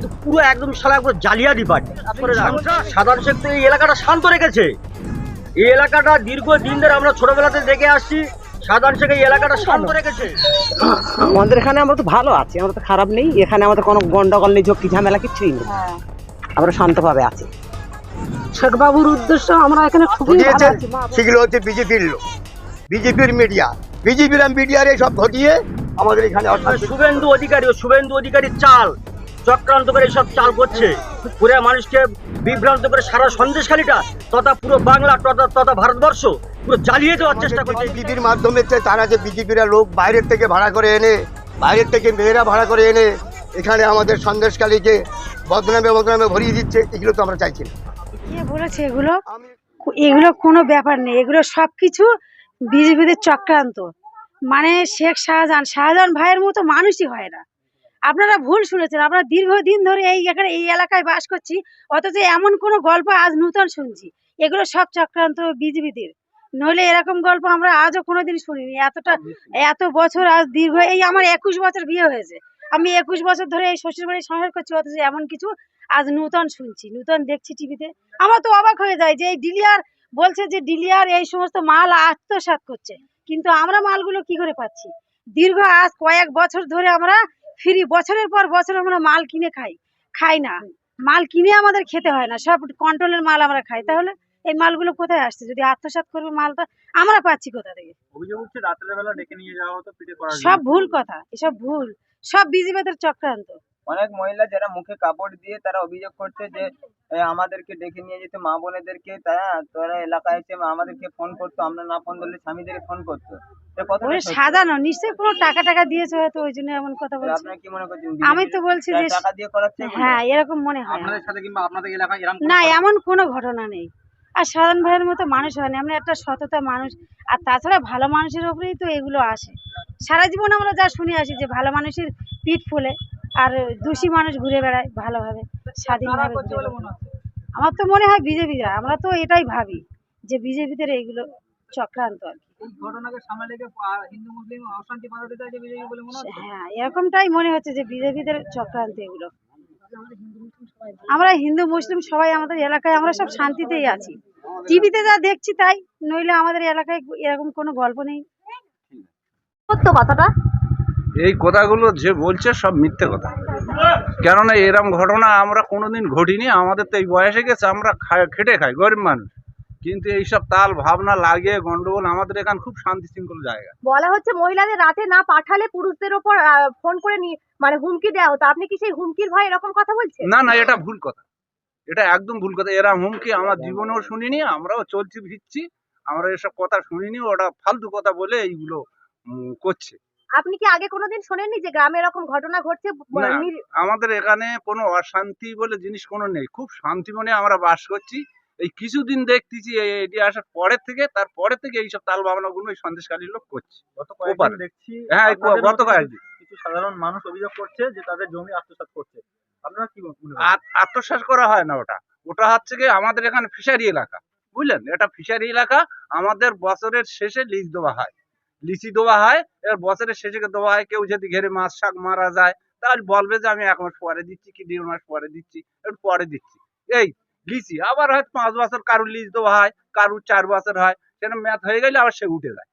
তো পুরো একদম সালা জালিয়াতি পার্টি সাধারণ শেখ তো এই এলাকাটা শান্ত রেখেছে। এই এলাকাটা দীর্ঘ দিন ধরে আমরা ছোটবেলাতে দেখে আসছি সাধারণ শেখ এই এলাকাটা শান্ত রেখেছে। আমাদের এখানে আমরা তো ভালো আছি আমরা তো খারাপ নেই। এখানে আমাদের কোনো গন্ডগোল নেই ঝক্কি ঝামেলা কিছুই নেই। আমরা শান্তভাবে আছি। শেখ বাবুর উদ্দেশ্য আমরা এখানে মা- সেগুলো হচ্ছে বিজেপির লোক বিজেপির মিডিয়া বিজেপির মিডিয়ার সব ঘটিয়ে আমাদের এখানে শুভেন্দু অধিকারী ও শুভেন্দু অধিকারীর চাল। চক্রান্ত করে সব চাল করছে পুরো মানুষকে বিভ্রান্ত করে সারা সন্দেশখালীটা তথা পুরো বাংলা তথা তথা ভারতবর্ষ পুরো জ্বালিয়ে দেওয়ার চেষ্টা করছে। বিজেপির মাধ্যমে তারা যে বিজেপিরা লোক বাইরের থেকে ভাড়া করে এনে বাইরের থেকে মেয়েরা ভাড়া করে এনে এখানে আমাদের সন্দেশকালীকে বদনামে বদনামে ভরিয়ে দিচ্ছে এগুলো তো আমরা চাইছি না। কে বলেছে এগুলো? এগুলো কোনো ব্যাপার নেই এগুলো সব কিছু বিজেপিদের চক্রান্ত। মানে শেখ শাহজাহান শাহজাহান ভাইয়ের মতো মানুষই হয় না। আপনারা ভুল শুনেছেন, আমরা দীর্ঘদিন ধরে এই এখানে, এই এলাকায় বাস করছি, অথচ এমন কোনো গল্প আজ নূতন শুনছি। এগুলো সব চক্রান্ত বিজেপিদের। নইলে এরকম গল্প আমরা আজও কোনোদিন শুনিনি। এতটা, এত বছর আজ দীর্ঘ, এই আমার একুশ বছর বিয়ে হয়েছে। আমি একুশ বছর ধরে এই শ্বশুরবাড়ি সংসার করছি, অথচ এমন কিছু আজ নূতন শুনছি, নূতন দেখছি টিভিতে। আমার তো অবাক হয়ে যায় যে এই ডিলিয়ার বলছে যে ডিলিয়ার এই সমস্ত মাল আত্মসাৎ করছে। কিন্তু আমরা মালগুলো কি করে পাচ্ছি? দীর্ঘ আজ কয়েক বছর ধরে আমরা ফ্রি বছরের পর বছর আমরা মাল কিনে খাই খাই না। মাল কিনে আমাদের খেতে হয় না সব কন্ট্রোলের মাল আমরা খাই। তাহলে এই মালগুলো কোথায় আসছে? যদি আত্মসাত করবে মালটা আমরা পাচ্ছি কোথা থেকে? অভিযোগ হচ্ছে রাতের বেলা ডেকে নিয়ে যাওয়া হতো পিঠে করার সব ভুল কথা এসব ভুল সব বিজিবাদের চক্রান্ত। অনেক মহিলা যারা মুখে কাপড় দিয়ে তারা অভিযোগ করছে যে আমাদেরকে ডেকে নিয়ে যেত মা বোনেদেরকে তারা তারা এলাকায় এসে আমাদেরকে ফোন করতো আমরা না ফোন ধরলে স্বামীদের ফোন করতো। তো কতটা ওরে সত্যি? সাজানো নিশ্চয়ই কোনো টাকা টাকা দিয়েছে হয়তো ওই জন্য এমন কথা তো বলছে। আপনারা কি মনে করছেন আমি তো বলছি যে BJP টাকা দিয়ে করাচ্ছে এগুলো? হ্যাঁ এরকম মনে হয়। আপনাদের সাথে কিংবা আপনাদের এলাকায় এরকম না এমন কোনো ঘটনা নেই। আর সাধারণ ভাইয়ের মতো মানুষ হয়নি আমরা একটা সততা মানুষ। আর তাছাড়া ভালো মানুষের উপরেই তো এগুলো আসে। সারা জীবন আমরা যা শুনে আসি যে ভালো মানুষের পিঠ ফুলে। আর দোষী মানুষ ঘুরে বেড়ায় ভালোভাবে স্বাধীনভাবে আমার তো মনে হয় বিজেপিরা আমরা তো এটাই ভাবি যে বিজেপিদের এইগুলো চক্রান্ত আর মনে হ্যাঁ এরকমটাই মনে হচ্ছে যে বিজেপিদের চক্রান্ত এগুলো। আমরা হিন্দু মুসলিম সবাই আমাদের এলাকায় আমরা সব শান্তিতেই আছি। টিভিতে যা দেখছি তাই নইলে আমাদের এলাকায় এরকম কোনো গল্প নেই। সত্য কথাটা এই কথাগুলো যে বলছে সব মিথ্যে কথা। কেননা এরম ঘটনা আমরা কোনোদিন ঘটিনি আমাদের তো এই বয়সে গেছে আমরা খেটে খাই গরিব মানুষ। কিন্তু এইসব তাল ভাবনা লাগিয়ে গন্ডগোল আমাদের এখানে খুব শান্তি শৃঙ্খল জায়গা। বলা হচ্ছে মহিলাদের রাতে না পাঠালে পুরুষদের ওপর ফোন করে মানে হুমকি দেওয়া হতো। আপনি কি সেই হুমকির ভয় এরকম কথা বলছেন? না না এটা ভুল কথা। এটা একদম ভুল কথা। এরা হুমকি আমার জীবনেও শুনিনি আমরাও চলছি ফিরছি আমরা এসব কথা শুনিনি ওটা ফালতু কথা বলে এইগুলো করছে। আপনি কি আগে কোনোদিন শোনেননি যে গ্রামে এরকম ঘটনা ঘটছে? আমাদের এখানে কোনো অশান্তি বলে জিনিস কোনো নেই। খুব শান্তি মনে আমরা বাস করছি। এই কিছুদিন দেখতেছি এটি আসার পরের থেকে তারপরে থেকে এইসব তাল ভাবনা গুলো সন্দেশকারী লোক করছে। দেখছি হ্যাঁ গত কয়েকদিন। কিছু সাধারণ মানুষ অভিযোগ করছে যে তাদের জমি আত্মসাৎ করছে। আপনারা কি আত্মসাৎ করা হয় না ওটা। ওটা হচ্ছে কি আমাদের এখানে ফিশারি এলাকা বুঝলেন? এটা ফিশারি এলাকা আমাদের বছরের শেষে লিজ দেওয়া হয়। লিচি দেওয়া হয়, এবার বছরের শেষে দেওয়া হয়, কেউ যদি ঘেরে মাছ শাক মারা যায়, তাহলে বলবে যে আমি এক মাস পরে দিচ্ছি কি দেড় মাস পরে দিচ্ছি একটু পরে দিচ্ছি। এই লিচি, আবার হয়তো পাঁচ বছর কারুর লিজ দেওয়া হয়, কারুর চার বছর হয় সেটা ম্যাথ হয়ে গেলে আবার সে উঠে যায়।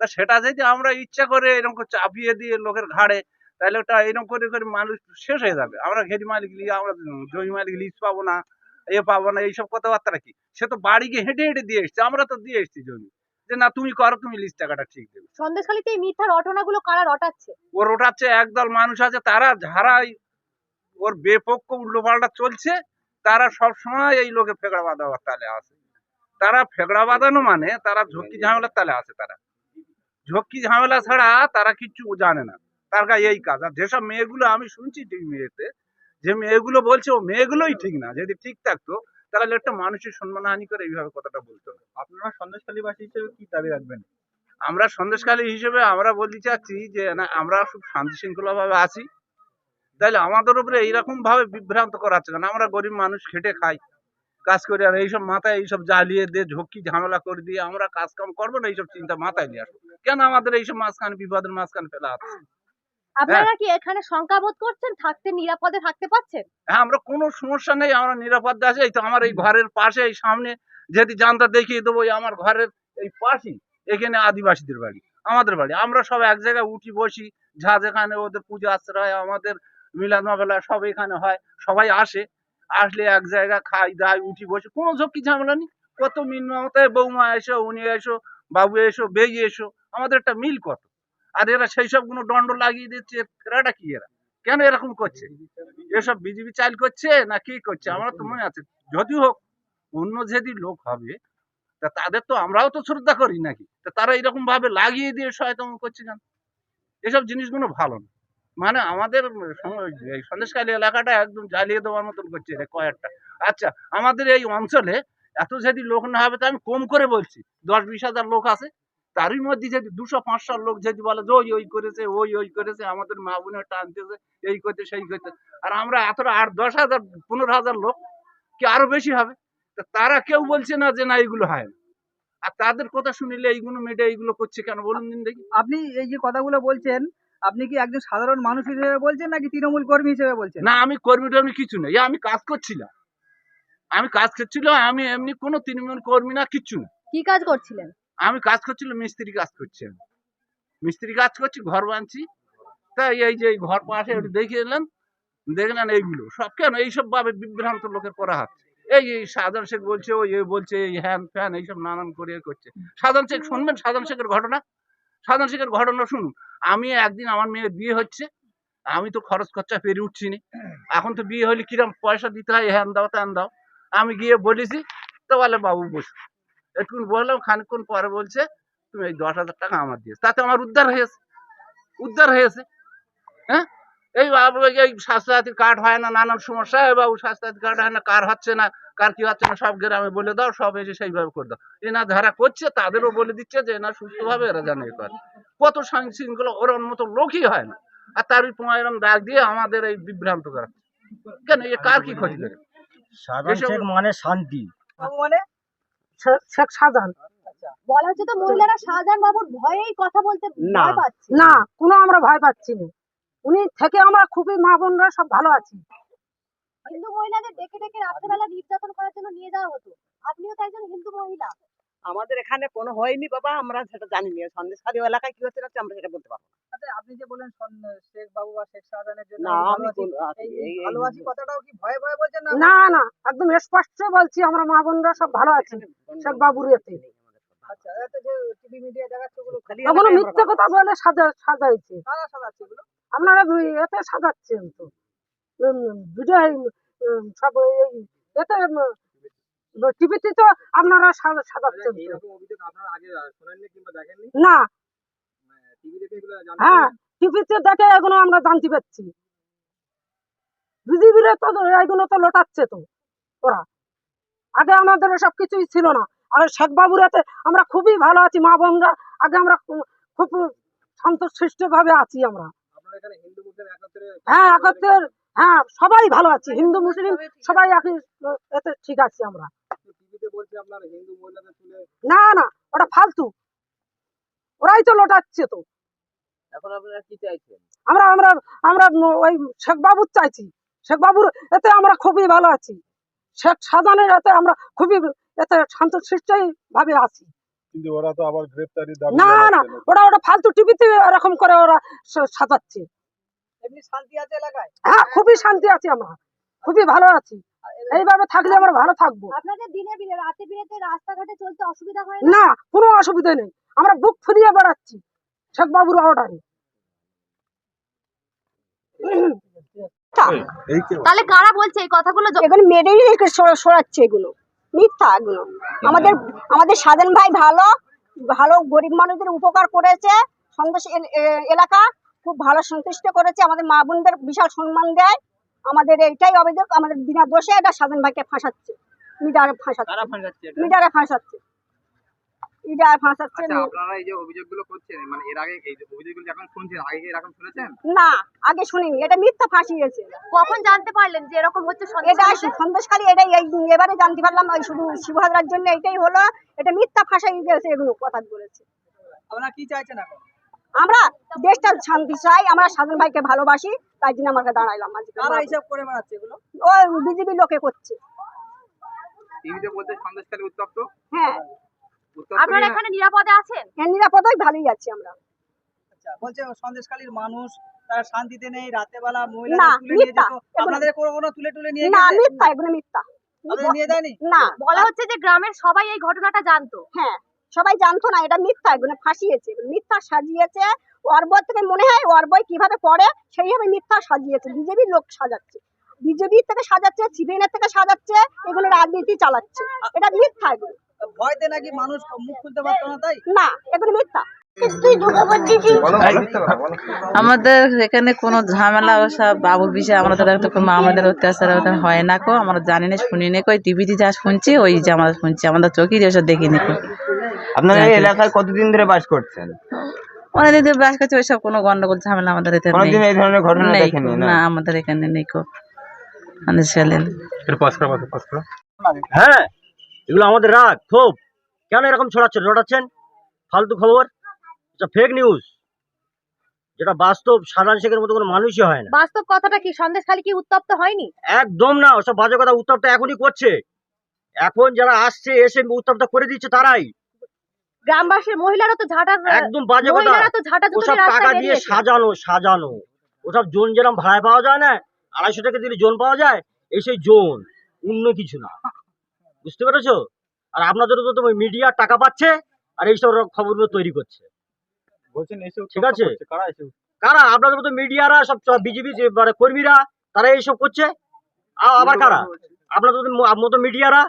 তা সেটা যদি আমরা ইচ্ছা করে এরকম করে চাপিয়ে দিয়ে লোকের ঘাড়ে, তাহলে ওটা এরকম করে করে মানুষ শেষ হয়ে যাবে। আমরা ঘেরি মালিক লিয়ে আমরা জমি মালিক লিজ পাবো না, এ পাবো না, এইসব কথাবার্তা কি? সে তো বাড়ি গিয়ে হেঁটে হেঁটে দিয়ে এসছে, আমরা তো দিয়ে এসছি জমি। যে না তুমি করো তুমি লিজ টাকাটা ঠিক দেবে। সন্দেশখালীতে এই মিথ্যা রটনাগুলো কারা রটাচ্ছে? ওর ওঠাচ্ছে একদল মানুষ আছে তারা যারাই ওর বেপক্ষ উল্টো পাল্টা চলছে তারা সব সময় এই লোকে ফেকড়া বাঁধাবার তালে আছে। তারা ফেকড়া বাঁধানো মানে তারা ঝক্কি ঝামেলার তালে আছে তারা। ঝক্কি ঝামেলা ছাড়া তারা কিচ্ছু জানে না। তার কাছে এই কাজ। আর যেসব মেয়েগুলো আমি শুনছি ঠিক মেয়েতে যে মেয়েগুলো বলছে ও মেয়েগুলোই ঠিক না। যদি ঠিক থাকতো তাহলে একটা মানুষের সম্মানহানি করে এইভাবে কথাটা বলতো না। আপনারা সন্দেশখালীবাসী হিসেবে কি দাবি রাখবেন? আমরা সন্দেশকালী হিসেবে আমরা বলতে চাচ্ছি যে না আমরা খুব শান্তি শৃঙ্খলা ভাবে আছি। তাহলে আমাদের উপরে এইরকম ভাবে বিভ্রান্ত করাচ্ছে কেন? আমরা গরিব মানুষ খেটে খাই কাজ করি আর এইসব মাথায় এইসব জ্বালিয়ে দিয়ে ঝক্কি ঝামেলা করে দিয়ে আমরা কাজ কাম করব না এইসব চিন্তা মাথায় নিয়ে আসব। কেন আমাদের এইসব মাঝখানে বিপদের মাঝখানে ফেলা আছে আপনারা কি এখানে শঙ্কাবোধ করছেন? থাকতে নিরাপদে থাকতে পারছেন? হ্যাঁ আমরা কোনো সমস্যা নেই আমরা নিরাপদে আছি। এই তো আমার এই ঘরের পাশে এই সামনে যদি জানতা দেখিয়ে দেবো এই আমার ঘরের এই পাশেই এখানে আদিবাসীদের বাড়ি আমাদের বাড়ি। আমরা সব এক জায়গায় উঠি বসি যা যেখানে ওদের পুজো আশ্রয় আমাদের মিলাদ মাবেলা সব এখানে হয় সবাই আসে। আসলে এক জায়গায় খাই দাই উঠি বসি কোনো ঝক্কি ঝামেলা নেই। কত মিল মমতায় বৌমা এসো উনি এসো বাবু এসো বেই এসো আমাদের একটা মিল কত? আর এরা সেই সবগুলো দণ্ড লাগিয়ে দিচ্ছে এরাটা কি এরা? কেন এরকম করছে? এসব বিজেপি চাল করছে না কি করছে? আমার তো মনে আছে যদি হোক, অন্য যদি লোক হবে, তা তাদের তো আমরাও তো শ্রদ্ধা করি নাকি? তা তারা এরকম ভাবে লাগিয়ে দিয়ে সহায়তা করছে কেন? এসব জিনিসগুলো ভালো না। মানে আমাদের সন্দেশখালী এলাকাটা একদম জ্বালিয়ে দেওয়ার মতন করছে কয়েকটা। আচ্ছা আমাদের এই অঞ্চলে এত যদি লোক না হবে, তা আমি কম করে বলছি। দশ বিশ হাজার লোক আছে। তারই মধ্যে যদি দুশো পাঁচশো লোক যদি বলে যে ওই ওই করেছে ওই ওই করেছে আমাদের মা বোনের টানতেছে এই করতে সেই করতে আর আমরা এতটা আট দশ হাজার পনেরো হাজার লোক কি আরও বেশি হবে? তা তারা কেউ বলছে না যে না এইগুলো হয় না। আর তাদের কথা শুনিলে এইগুলো মেয়েটা এইগুলো করছে কেন? বলুন দিন দেখি। আপনি এই যে কথাগুলো বলছেন আপনি কি একজন সাধারণ মানুষ হিসেবে বলছেন নাকি তৃণমূল কর্মী হিসেবে বলছেন? না আমি কর্মী টর্মী কিছু নেই। আমি কাজ করছিলাম আমি কাজ করছিলাম আমি এমনি কোনো তৃণমূল কর্মী না কিচ্ছু না। কি কাজ করছিলেন? আমি কাজ করছিলাম মিস্ত্রি কাজ করছি। আমি মিস্ত্রি কাজ করছি, ঘর বানছি তাই এই যে ঘর পাশে দেখে এলাম, দেখলেন এইগুলো। সব কেন? এইসব ভাবে বিভ্রান্ত লোকের করা হচ্ছে এই এই সাধারণ শেখ বলছে, ওই বলছে, এই হ্যান ফ্যান এইসব নানান করে করছে। সাধারণ শেখ, শুনবেন সাধারণ শেখের ঘটনা? সাধারণ শেখের ঘটনা শুনুন। আমি একদিন আমার মেয়ের বিয়ে হচ্ছে। আমি তো খরচ খরচা পেরে উঠছি না। এখন তো বিয়ে হলে কিরম পয়সা দিতে হয়? হ্যান দাও, ত্যান দাও। আমি গিয়ে বলেছি, তো বলে বাবু বসু একটু বললাম খানিকক্ষণ পরে বলছে তুমি এই দশ হাজার টাকা আমার দিয়েছ। তাতে আমার উদ্ধার হয়েছে উদ্ধার হয়েছে। হ্যাঁ? এই বাবু এই স্বাস্থ্যসাথীর কার্ড হয় না নানান সমস্যা। এই বাবু স্বাস্থ্যসাথী কার্ড হয় না কার হচ্ছে না কার কি হচ্ছে না সব গ্রামে বলে দাও সব এসে সেইভাবে করে দাও। এনা যারা করছে তাদেরও বলে দিচ্ছে যে না সুস্থভাবে এরা জানে করে। কত শৃঙ্খলা ওর মতো লোকই হয় না। আর তার এরম দাগ দিয়ে আমাদের এই বিভ্রান্ত করাচ্ছে কেন? এ কার কি ক্ষতি করে? সাধারণ এসব- শেখ মানে শান্তি। মানে শেখ শাহজাহান বলা হচ্ছে তো মহিলারা শাহজাহান বাবুর ভয়েই কথা বলতে না। ভয় পাচ্ছে। না কোনো আমরা ভয় পাচ্ছি না। উনি থেকে আমরা খুবই মা বোনরা সব ভালো আছি। হিন্দু মহিলাদের ডেকে ডেকে রাত্রেবেলা নির্যাতন করার জন্য নিয়ে যাওয়া হতো। আপনিও তো একজন হিন্দু মহিলা। আমাদের এখানে কোনো হয়নি বাবা আমরা সেটা জানি না সন্দেশখালী এলাকায় কি হচ্ছে না আমরা সেটা বলতে পারব। আচ্ছা, আপনি যে বলেন শেখ বাবু বা শেখ শাহজাহানের জন্য না আমি আমি ভালো আছি। আছি কথাটাও কি ভয়ে ভয়ে বলছেন না? না একদম স্পষ্ট বলছি আমরা মা বোনরা সব ভালো আছি। শেখ বাবুর এতে আচ্ছা এত যে টিভি মিডিয়া দেখাচ্ছে ওগুলো মিথ্যে কথা বলে সাজা সাজাইছে। কারা সাজাচ্ছে এগুলো? আপনারা এতে সাজাচ্ছেন তো। ভিডিও সব এতে টিভিতে তো আপনারা সা- সাজাচ্ছেন তো। অভিযোগ আপনারা আগে শোনেননি কিংবা দেখেননি? না। এগুলো হ্যাঁ টিভিতে দেখে এগুলো আমরা জানতে পারছি। বিজেপিরা তো এগুলো তো লোটাচ্ছে তো ওরা। আগে আমাদের সব কিছুই ছিল না। আর শেখ আমরা খুবই ভালো আছি মা বোনরা। আগে আমরা খুব সন্তুষ্ট ভাবে আছি আমরা। আপনারা এখানে হিন্দু মুসলিম একত্রে হ্যাঁ একত্রের হ্যাঁ সবাই ভালো আছি। হিন্দু মুসলিম সবাই এতে ঠিক আছি আমরা। না না ওটা ফালতু। ওরাই তো লোটাচ্ছে তো। এখন আপনারা কি চাইছেন? আমরা আমরা আমরা ওই শেখ বাবুর চাইছি। শেখ বাবুর এতে আমরা খুবই ভালো আছি। শেখ সাজানের এতে আমরা খুবই এতে শান্তশিষ্টই ভাবে আছি। কিন্তু ওরা তো আবার গ্রেপ্তারি দাবি না না ওরা ওটা ফালতু টিভিতে এরকম করে ওরা সাজাচ্ছে। এমনি শান্তি আছে এলাকায়? হ্যাঁ খুবই শান্তি আছি আমরা। খুবই ভালো আছি। এইভাবে থাকলে আমরা ভালো থাকব। আপনাদের দিনে বিরে রাতে বিরেতে রাস্তাঘাটে চলতে অসুবিধা হয় না? কোনো অসুবিধা নেই। আমরা বুক ফুরিয়ে বেড়াচ্ছি শেখ বাবুর অর্ডারে। তাহলে কারা বলছে এই কথাগুলো এগুলো মেয়েদেরই সরাচ্ছে এগুলো। মিথ্যা এগুলো। আমাদের আমাদের সাধন ভাই ভালো ভালো গরিব মানুষদের উপকার করেছে সন্দেশ এ- এলাকা খুব ভালো সন্তুষ্ট করেছে আমাদের মা বোনদের বিশাল সম্মান দেয়। আমাদের এইটাই অভিযোগ আমাদের বিনা দোষে এটা সাধন ভাইকে ফাঁসাচ্ছে। মিটারে ফাঁসাচ্ছে। কারা ফাঁসাচ্ছে মিটারে ফাঁসাচ্ছে। মিটারে ফাঁসাচ্ছে আচ্ছা আপনারা এই যে অভিযোগগুলো করছেন মানে এর আগে এই যে অভিযোগগুলো এখন শুনছেন? আগে এরকম শুনেছেন? না আগে শুনিনি। এটা মিথ্যা ফাঁসিয়েছে কখন জানতে পারলেন যে এরকম হচ্ছে এটা? সন্দেশখালী এটাই এই এবারে জানতে পারলাম ওই শুধু শিবহাজরার জন্য এটাই হলো। এটা মিথ্যা ফাঁসাই দিয়েছে এগুলো কথা বলেছে। আপনারা কি চাইছেন এখন? আমরা দেশটা শান্তি চাই আমরা সাধারণ ভাইকে ভালোবাসি তাই জন্য আমাকে দাঁড়াইলাম আজকে। হিসাব করে বেড়াচ্ছে এগুলো? ও বিজেপি লোকে করছে। হ্যাঁ। আপনারা এখানে নিরাপদে আছেন? হ্যাঁ নিরাপদই ভালোই আছি আমরা। আচ্ছা বলছে সন্দেশকালীর মানুষ তারা শান্তিতে নেই রাতে বেলা না, মহিলাদের তুলে নিয়ে যেত। আপনাদের কোনো তুলে তুলে নিয়ে না মিথ্যা এগুলো মিথ্যা। নিয়ে যায়নি? না। বলা হচ্ছে যে গ্রামের সবাই এই ঘটনাটা জানতো। হ্যাঁ। সবাই জানতো না এটা মিথ্যা এগুলো ফাঁসিয়েছে মিথ্যা সাজিয়েছে। অর্বর থেকে মনে হয় অর্বয় কীভাবে পড়ে সেইভাবে মিথ্যা সাজিয়েছে বিজেপির লোক সাজাচ্ছে। বিজেপি থেকে সাজাচ্ছে সিপিএন থেকে সাজাচ্ছে এগুলো রাজনীতি চালাচ্ছে। এটা মিথ্যা এগুলো। ভয়তে নাকি মানুষ মুখ খুলতে পারতো না তাই? না এগুলো মিথ্যা। আমাদের এখানে কোনো ঝামেলা ওসব বাবুর বিষয়ে আমরা তো আমাদের অত্যাচার হয় না কো আমরা জানি না শুনি না কই টিভিতে যা শুনছি ওই যে আমরা শুনছি আমাদের চোখে ওসব দেখিনি কো। আপনারা এই এলাকায় কতদিন ধরে বাস করছেন? অনেক দিন বাস করছে ওইসব কোনো গন্ডগোল ঝামেলা আমাদের এতে নেই। এই ধরনের নেই। কো, না? আমাদের এখানে নেই কো আমাদের ছেলে হ্যাঁ এগুলো আমাদের রাগ ক্ষোভ। কেন এরকম ছড়াচ্ছেন ছড়াচ্ছেন ফালতু খবর? ফেক নিউজ যেটা বাস্তব সাধারণ শেখের মতো কোনো মানুষই হয় না। বাস্তব কথাটা কি? সন্দেশখালী কি উত্তপ্ত হয়নি? একদম না ওসব বাজে কথা উত্তপ্ত এখনই করছে। এখন যারা আসছে এসে উত্তপ্ত করে দিচ্ছে তারাই। গ্রামবাসীর মহিলারা তো ঝাঁটা একদম বাজে কথা। মহিলারা তো ঝাঁটা ওসব টাকা দিয়ে সাজানো সাজানো। ওসব জোন যেরকম ভাড়ায় পাওয়া যায় না আড়াইশো টাকা দিলে জোন পাওয়া যায় এই সেই জোন অন্য কিছু না। বুঝতে পেরেছ? আর আপনাদের তো মিডিয়া টাকা পাচ্ছে আর এইসব খবরগুলো তৈরি করছে। ঠিক আছে। কারা এসে কারা? আপনাদের মতো মিডিয়ারা সব বিজেপি মানে কর্মীরা তারা এইসব করছে? আবার কারা? আপনাদের মতো মিডিয়ারা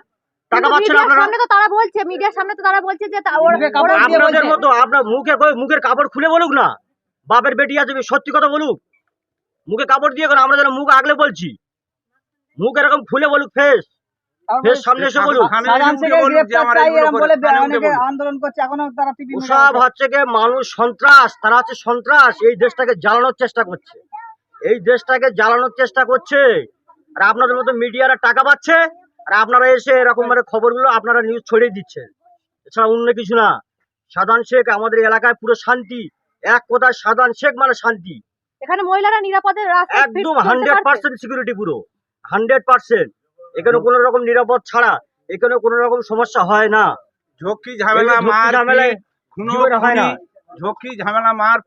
টাকা পাচ্ছেন আপনারা? সামনে তো তারা বলছে মিডিয়ার সামনে তো তারা বলছে যে মুখে কাপড় ওরা- দিয়ে আপনাদের মতো আপনার মুখে মুখের কাপড় খুলে বলুক না। বাপের বেটি আছে সত্যি কথা বলুক। মুখে কাপড় দিয়ে আমরা যেন মুখ আগলে বলছি। মুখ এরকম খুলে বলুক ফেস। ফেস সামনে এসে বলুক। হচ্ছে গিয়ে মানুষ সন্ত্রাস তারা হচ্ছে সন্ত্রাস এই দেশটাকে জ্বালানোর চেষ্টা করছে। এই দেশটাকে জ্বালানোর চেষ্টা করছে। আর আপনাদের মতো মিডিয়ারা টাকা পাচ্ছে। আর আপনারা এসে এরকম মানে খবরগুলো আপনারা নিউজ ছড়িয়ে দিচ্ছেন। এছাড়া অন্য কিছু না। সাধারণ শেখ আমাদের এলাকায় পুরো শান্তি। এক কথায় সাধারণ শেখ মানে শান্তি। এখানে মহিলারা নিরাপদে একদম হান্ড্রেড পার্সেন্ট সিকিউরিটি পুরো। হান্ড্রেড পার্সেন্ট এখানে কোনো রকম নিরাপদ ছাড়া এখানে কোনো রকম সমস্যা হয় না। ঝক্কি ঝামেলা মার ঝামেলায় খুনো হয় না। ঝক্কি ঝামেলা মার